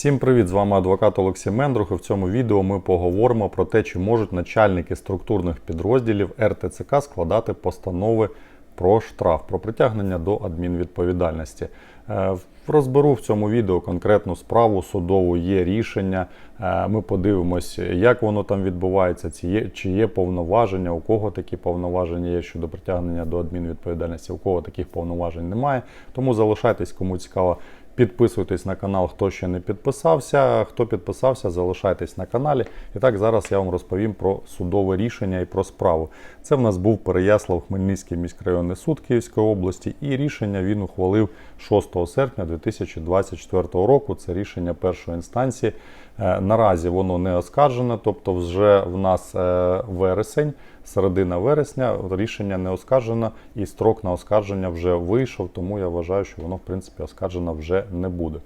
Всім привіт! З вами адвокат Олексій Мендрух. І в цьому відео ми поговоримо про те, чи можуть начальники структурних підрозділів РТЦК складати постанови про штраф, про притягнення до адмінвідповідальності. Е, Розберу в цьому відео конкретну справу судову, є рішення. Е, Ми подивимось, як воно там відбувається, чи є, чи є повноваження, у кого такі повноваження є щодо притягнення до адмінвідповідальності, у кого таких повноважень немає. Тому залишайтесь, кому цікаво. Підписуйтесь на канал, хто ще не підписався. Хто підписався, залишайтесь на каналі. І так, зараз я вам розповім про судове рішення і про справу. Це в нас був Переяслав Хмельницький міськрайонний суд Київської області, і рішення він ухвалив 6 серпня 2024 року. Це рішення першої інстанції. Е, Наразі воно не оскаржене, тобто вже в нас е, вересень, середина вересня, рішення не оскаржено, і строк на оскарження вже вийшов, тому я вважаю, що воно в принципі оскаржено вже не буде.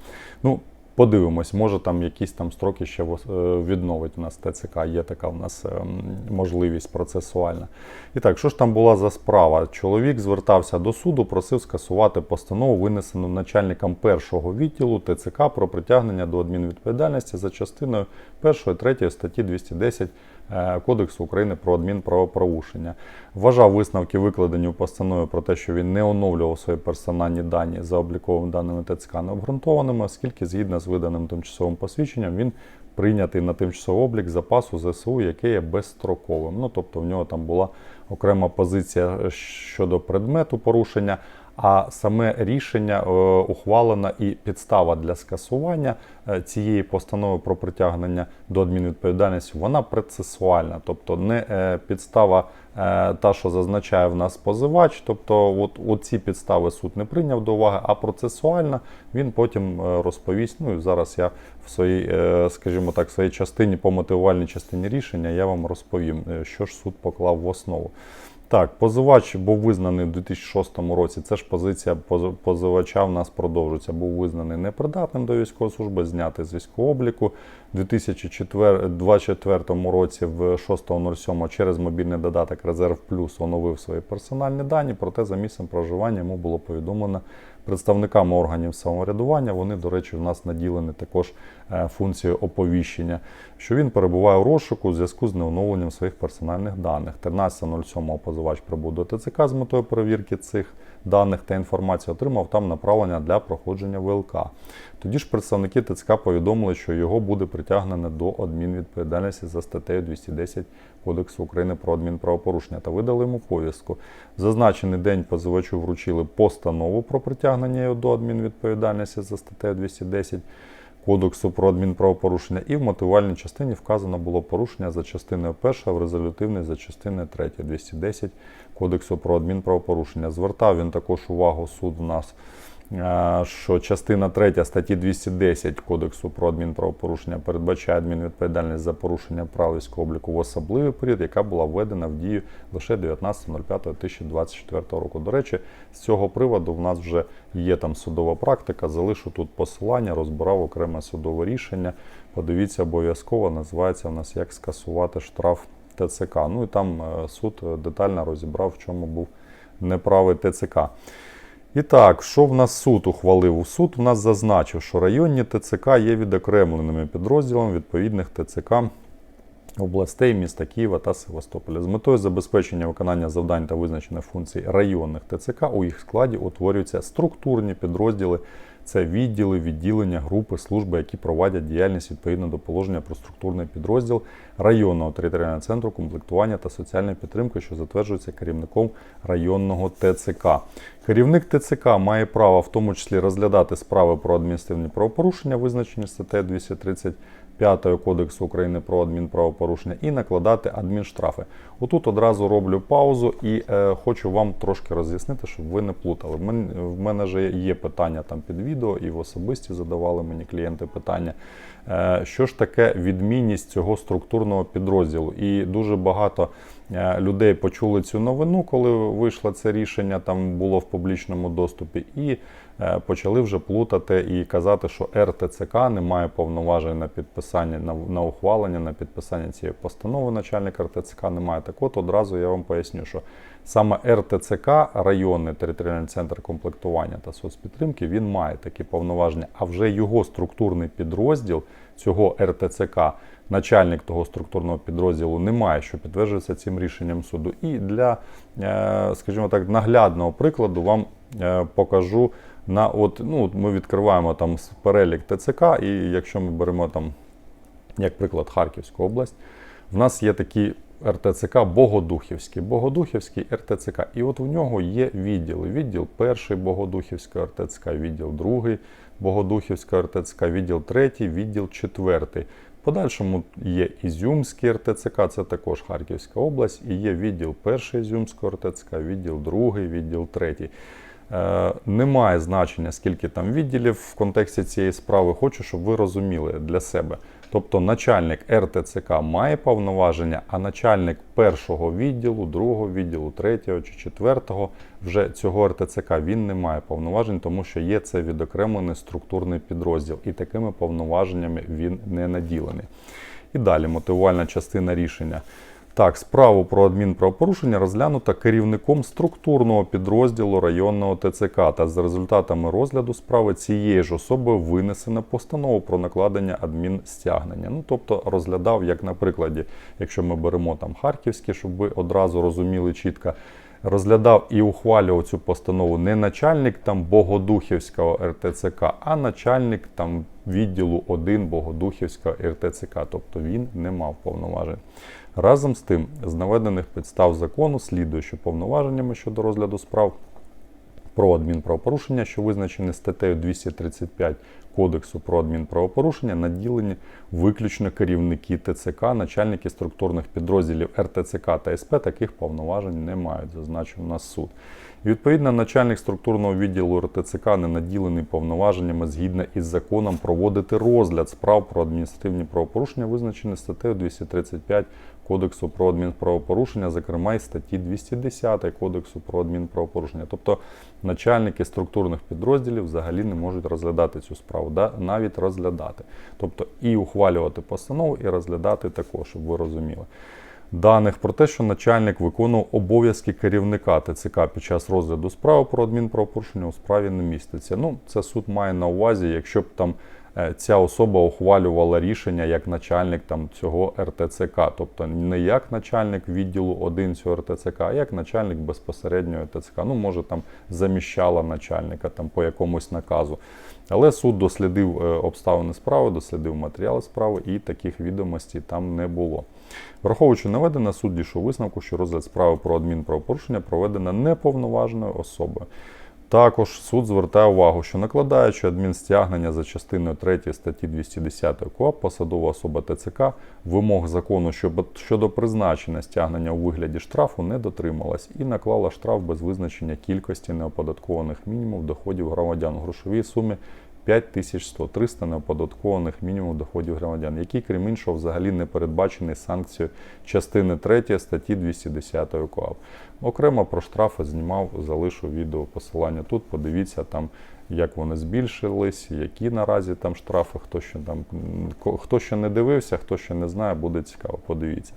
Ну, Подивимось, може там якісь там строки ще е, відновить у нас ТЦК, є така у нас ем, можливість процесуальна. І так, що ж там була за справа? Чоловік звертався до суду, просив скасувати постанову, винесену начальником першого відділу ТЦК про притягнення до адмінвідповідальності за частиною 1 3 статті 210 е, Кодексу України про адмінправопорушення. Вважав висновки, викладені у постанові про те, що він не оновлював свої персональні дані за обліковими даними ТЦК необґрунтованими, оскільки згідно з виданим тимчасовим посвідченням він прийнятий на тимчасовий облік запасу ЗСУ, який є безстроковим. Ну тобто в нього там була окрема позиція е, щодо предмету порушення. А саме рішення е, ухвалено і підстава для скасування е, цієї постанови про притягнення до адмінвідповідальності, вона процесуальна, тобто не е, підстава та, що зазначає в нас позивач, тобто от, от підстави суд не прийняв до уваги, а процесуальна він потім розповість. Ну і зараз я в своїй, скажімо так, своїй частині по мотивувальній частині рішення я вам розповім, що ж суд поклав в основу. Так, позивач був визнаний у 2006 році. Це ж позиція поз- позивача в нас продовжується. Був визнаний непридатним до військової служби, знятий з військового обліку. У 2024 році, в 6.07 через мобільний додаток Резерв Плюс оновив свої персональні дані, проте за місцем проживання йому було повідомлено представниками органів самоврядування. Вони, до речі, в нас наділені також е, функцією оповіщення, що він перебуває у розшуку у зв'язку з неоновленням своїх персональних даних. 13.07 позивач прибув до ТЦК з метою перевірки цих даних та інформації, отримав там направлення для проходження ВЛК. Тоді ж представники ТЦК повідомили, що його буде притягнено до адмінвідповідальності за статтею 210 Кодексу України про адмінправопорушення та видали йому повістку. В зазначений день позивачу вручили постанову про притягнення його до адмінвідповідальності за статтею 210 Кодексу про адмінправопорушення, і в мотивувальній частині вказано було порушення за частиною 1, в резолютивній за частиною 3 210 Кодексу про адмінправопорушення. Звертав він також увагу суд в нас. Що частина 3 статті 210 Кодексу про адмінправопорушення передбачає адмінвідповідальність за порушення прав військового обліку в особливий період, яка була введена в дію лише 19.05.2024 року. До речі, з цього приводу в нас вже є там судова практика. Залишу тут посилання, розбирав окреме судове рішення. Подивіться обов'язково, називається у нас як скасувати штраф ТЦК. Ну і там е, суд е, детально розібрав, в чому був неправий ТЦК. І так, що в нас суд ухвалив? Суд в нас зазначив, що районні ТЦК є відокремленими підрозділами відповідних ТЦК областей міста Києва та Севастополя. З метою забезпечення виконання завдань та визначених функцій районних ТЦК у їх складі утворюються структурні підрозділи. Це відділи, відділення, групи, служби, які проводять діяльність відповідно до положення про структурний підрозділ районного територіального центру комплектування та соціальної підтримки, що затверджується керівником районного ТЦК. Керівник ТЦК має право в тому числі розглядати справи про адміністративні правопорушення, визначені статтею 230 5 Кодексу України про адмінправопорушення і накладати адмінштрафи. Отут одразу роблю паузу і е, хочу вам трошки роз'яснити, щоб ви не плутали. В мене, в мене же є питання там під відео, і в особисті задавали мені клієнти питання. Е, що ж таке відмінність цього структурного підрозділу? І дуже багато людей почули цю новину, коли вийшло це рішення, там було в публічному доступі, і е, почали вже плутати і казати, що РТЦК не має повноважень на підписання на, на ухвалення, на підписання цієї постанови. Начальник РТЦК немає. Так от одразу я вам поясню, що саме РТЦК, районний територіальний центр комплектування та соцпідтримки, він має такі повноваження, а вже його структурний підрозділ цього РТЦК, начальник того структурного підрозділу не має, що підтверджується цим рішенням суду. І для, е, скажімо так, наглядного прикладу вам е, покажу на от, ну, ми відкриваємо там перелік ТЦК, і якщо ми беремо там, як приклад, Харківську область, в нас є такий РТЦК Богодухівський. Богодухівський РТЦК. І от в нього є відділи. Відділ перший Богодухівського РТЦК, відділ другий Богодухівського РТЦК, відділ третій, відділ четвертий. Подальшому є Ізюмський РТЦК, це також Харківська область, і є відділ перший Ізюмського РТЦК, відділ другий, відділ третій. Е, Немає значення, скільки там відділів в контексті цієї справи. Хочу, щоб ви розуміли для себе. Тобто начальник РТЦК має повноваження, а начальник першого відділу, другого відділу, третього чи четвертого вже цього РТЦК він не має повноважень, тому що є це відокремлений структурний підрозділ, і такими повноваженнями він не наділений. І далі мотивувальна частина рішення. Так, справу про адмінправопорушення розглянута керівником структурного підрозділу районного ТЦК та з результатами розгляду справи цієї ж особи винесена постанова про накладення адмінстягнення. Ну, тобто розглядав, як на прикладі, якщо ми беремо там Харківське, щоб ви одразу розуміли чітко, розглядав і ухвалював цю постанову не начальник там Богодухівського РТЦК, а начальник там відділу 1 Богодухівського РТЦК. Тобто він не мав повноважень. Разом з тим, з наведених підстав закону слідує, що повноваженнями щодо розгляду справ про адмінправопорушення, що визначені статтею 235 Кодексу про адмінправопорушення, наділені виключно керівники ТЦК, начальники структурних підрозділів РТЦК та СП таких повноважень не мають, зазначив нас суд. І, відповідно, начальник структурного відділу РТЦК не наділений повноваженнями згідно із законом проводити розгляд справ про адміністративні правопорушення, визначені статтею 235 Кодексу про адмінправопорушення, зокрема і статті 210 Кодексу про адмінправопорушення. Тобто начальники структурних підрозділів взагалі не можуть розглядати цю справу, да? навіть розглядати. Тобто і ухвалювати постанову, і розглядати також, щоб ви розуміли. Даних про те, що начальник виконував обов'язки керівника ТЦК під час розгляду справи про адмінправопорушення у справі не міститься. Ну, це суд має на увазі, якщо б там ця особа ухвалювала рішення як начальник там цього РТЦК, тобто не як начальник відділу 1 цього РТЦК, а як начальник безпосередньо ТЦК. Ну, може там заміщала начальника там по якомусь наказу. Але суд дослідив е, обставини справи, дослідив матеріали справи, і таких відомостей там не було. Враховуючи наведене, суд дійшов висновку, що розгляд справи про адмінправопорушення проведено неповноваженою особою. Також суд звертає увагу, що накладаючи адмінстягнення за частиною 3 статті 210 КОАП, посадова особа ТЦК вимог закону щодо- призначення стягнення у вигляді штрафу не дотрималась і наклала штраф без визначення кількості неоподаткованих мінімумів доходів громадян у грошовій сумі 5100 300 неоподаткованих мінімум доходів громадян, які, крім іншого, взагалі не передбачені санкцією частини 3 статті 210 КОАП. Окремо про штрафи знімав, залишу відео посилання тут. Подивіться там, як вони збільшились, які наразі там штрафи, хто ще там хто ще не дивився, хто ще не знає, буде цікаво. Подивіться.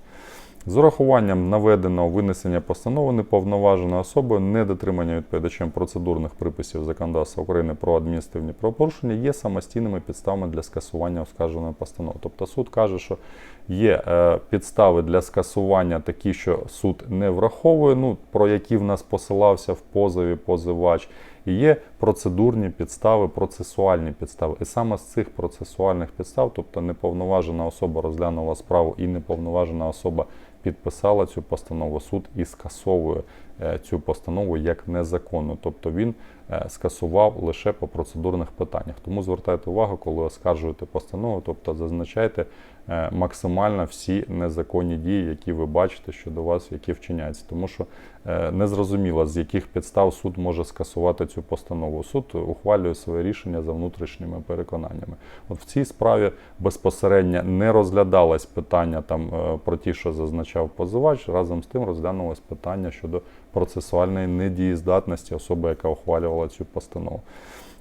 З урахуванням наведеного винесення постанови неповноваженою особою, недотримання відповідачем процедурних приписів законодавства України про адміністративні правопорушення є самостійними підставами для скасування оскарженої постанови. Тобто суд каже, що є е, підстави для скасування такі, що суд не враховує, ну про які в нас посилався в позові позивач. І є процедурні підстави, процесуальні підстави. І саме з цих процесуальних підстав, тобто неповноважена особа розглянула справу і неповноважена особа підписала цю постанову, суд і скасовує е, цю постанову як незаконну. Тобто він е, скасував лише по процедурних питаннях. Тому звертайте увагу, коли оскаржуєте постанову, тобто зазначайте максимально всі незаконні дії, які ви бачите щодо вас, які вчиняються. Тому що е, незрозуміло, з яких підстав суд може скасувати цю постанову. Суд ухвалює своє рішення за внутрішніми переконаннями. От в цій справі безпосередньо не розглядалось питання там е, про ті, що зазначав позивач. Разом з тим розглянулось питання щодо процесуальної недієздатності особи, яка ухвалювала цю постанову.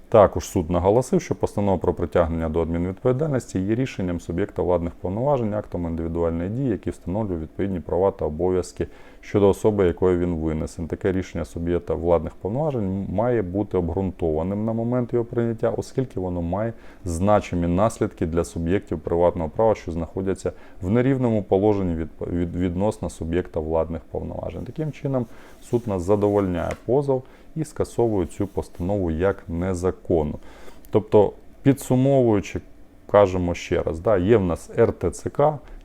Також суд наголосив, що постанова про притягнення до адмінвідповідальності є рішенням суб'єкта владних повноважень, актом індивідуальної дії, які встановлює відповідні права та обов'язки щодо особи, якої він винесен. Таке рішення суб'єкта владних повноважень має бути обґрунтованим на момент його прийняття, оскільки воно має значимі наслідки для суб'єктів приватного права, що знаходяться в нерівному положенні від, від, відносно суб'єкта владних повноважень. Таким чином, суд нас задовольняє позов і скасовує цю постанову як незаконну. Тобто, підсумовуючи, кажемо ще раз, да, є в нас РТЦК,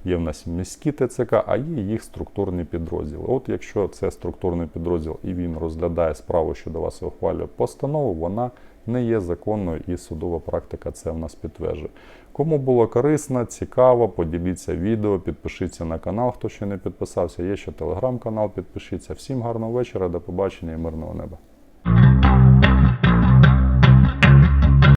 є в нас міські ТЦК, а є їх структурні підрозділи. От якщо це структурний підрозділ і він розглядає справу щодо вас ухвалює постанову, вона не є законною і судова практика це в нас підтверджує. Кому було корисно, цікаво, поділіться відео, підпишіться на канал, хто ще не підписався. Є ще телеграм-канал, підпишіться. Всім гарного вечора, до побачення і мирного неба.